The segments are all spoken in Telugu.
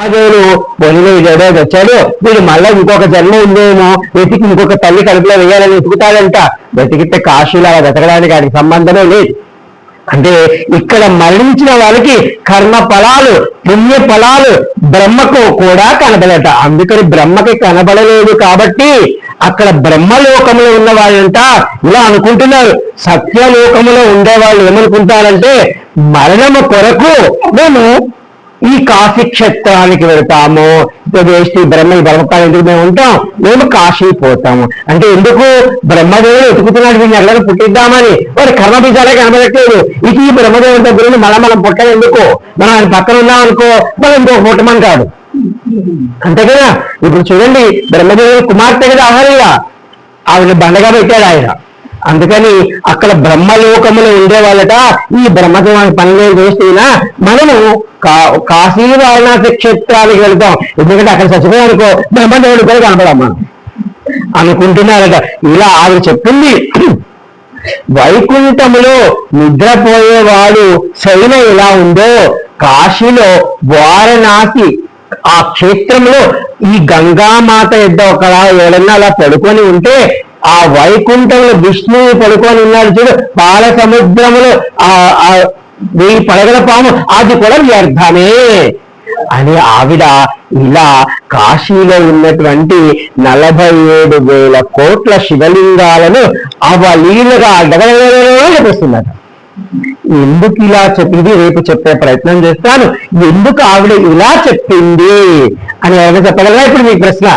బ్రహ్మదేవుడు పొలిలో వీడేడో వచ్చాడు వీడు మళ్ళా ఇంకొక జన్మ ఉందేమో? వెతికి ఇంకొక తల్లి కడుపులో వేయాలని వెతుకుతాడంట. వెతికితే కాశీలో అలా వెతకడానికి వాడికి సంబంధమే లేదు. అంటే ఇక్కడ మరణించిన వాళ్ళకి కర్మ ఫలాలు పుణ్య ఫలాలు బ్రహ్మకు కూడా కనబడట. అందుకని బ్రహ్మకి కనబడలేదు కాబట్టి అక్కడ బ్రహ్మలోకంలో ఉన్న వాళ్ళంట ఇలా అనుకుంటున్నారు. సత్యలోకములో ఉండే వాళ్ళు ఏమనుకుంటారంటే మరణము కొరకు మేము ఈ కాశీ క్షేత్రానికి వెళ్తాము. వేసి బ్రహ్మ బ్రహ్మకాలం ఎందుకు మేము ఉంటాం? మేము కాశీ పోతాము. అంటే ఎందుకు? బ్రహ్మదేవుడు ఎతుకుతున్నాడు వీడిని ఎక్కడ పుట్టిద్దామని. వారి కర్మ బీజాలే కనబడట్లేదు. ఇది ఈ బ్రహ్మదేవుడి దగ్గర నుండి మళ్ళీ మనం పుట్టడం ఎందుకు? మనం ఆయన పక్కన ఉన్నాం అనుకో మనం ఇంకొక పుట్టమని కాదు అంతే కదా? ఇప్పుడు చూడండి బ్రహ్మదేవుడు కుమార్తె కదా అహల్య ఆవిడ బండగా పెట్టాడు ఆయన. అందుకని అక్కడ బ్రహ్మలోకములో ఉండేవాళ్ళట ఈ బ్రహ్మదేవానికి పనులు చేస్తున్నా మనము కా కాశీ వారణాసి క్షేత్రానికి వెళ్తాం. ఎందుకంటే అక్కడ చచ్చిపోయాం అనుకో బ్రహ్మదేవుడు కూడా కనపడమ్మా అనుకుంటున్నారట. ఇలా ఆవిడ చెప్పింది. వైకుంఠములో నిద్రపోయేవాడు శైల ఎలా ఉందో కాశీలో వారణాసి ఆ క్షేత్రంలో ఈ గంగామాత ఎద్ద ఒకలా ఎవడన్నా అలా పడుకొని ఉంటే ఆ వైకుంఠంలో విష్ణువు పడుకొని ఉన్నాడు చూడు పాల సముద్రములో ఆ వెయ్యి పడగల పాము అది కూడా వ్యర్థమే. అని ఆవిడ ఇలా కాశీలో ఉన్నటువంటి నలభై ఏడు వేల కోట్ల శివలింగాలను అవలీలుగా చెప్పేస్తున్నారు ఎందుకు ఇలా చెప్పింది? రేపు చెప్పే ప్రయత్నం చేస్తాను. ఎందుకు ఆవిడ ఇలా చెప్పింది? అని ఎవరైనా చెప్పగలరా ఇప్పుడు మీ ప్రశ్న?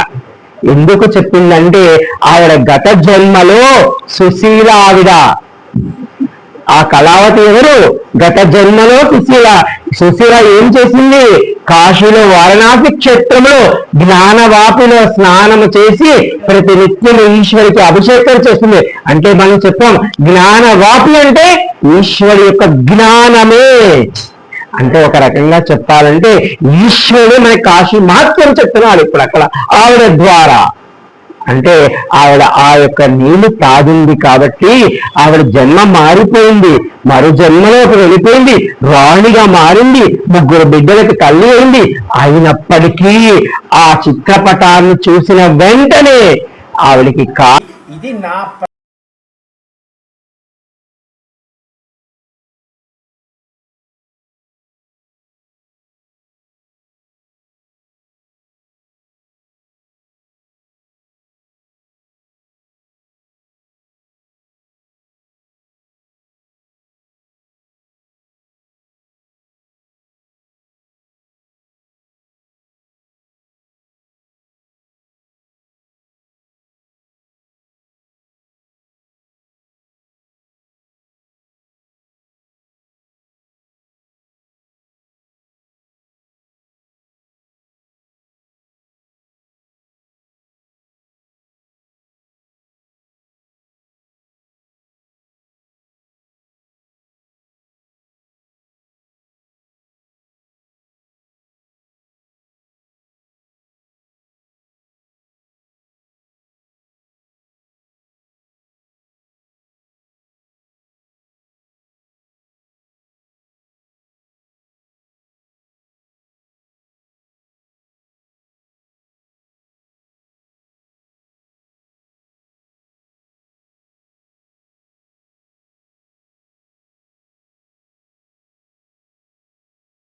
ఎందుకు చెప్పిందంటే ఆవిడ గత జన్మలో సుశీల ఆవిడ. ఆ కళావతి ఎవరు? గత జన్మలో సుశీల. సుశీల ఏం చేసింది? కాశీలో వారణాసి క్షేత్రంలో జ్ఞానవాపిలో స్నానము చేసి ప్రతి నిత్యము ఈశ్వరికి అభిషేకం చేస్తుంది. అంటే మనం చెప్పాం జ్ఞానవాపి అంటే ఈశ్వరి యొక్క జ్ఞానమే. అంటే ఒక రకంగా చెప్పాలంటే ఈశ్వరుడు మన కాశీ మహత్వం చెప్తున్నాడు ఇప్పుడు అక్కడ ఆవిడ ద్వారా. అంటే ఆవిడ ఆ యొక్క నీళ్ళు తాగింది కాబట్టి ఆవిడ జన్మ మారిపోయింది మరో జన్మలోకి వెళ్ళిపోయింది రాణిగా మారింది ముగ్గురు బిడ్డలకి తల్లి అయింది. అయినప్పటికీ ఆ చిత్రపటాన్ని చూసిన వెంటనే ఆవిడకి కా ఇది నా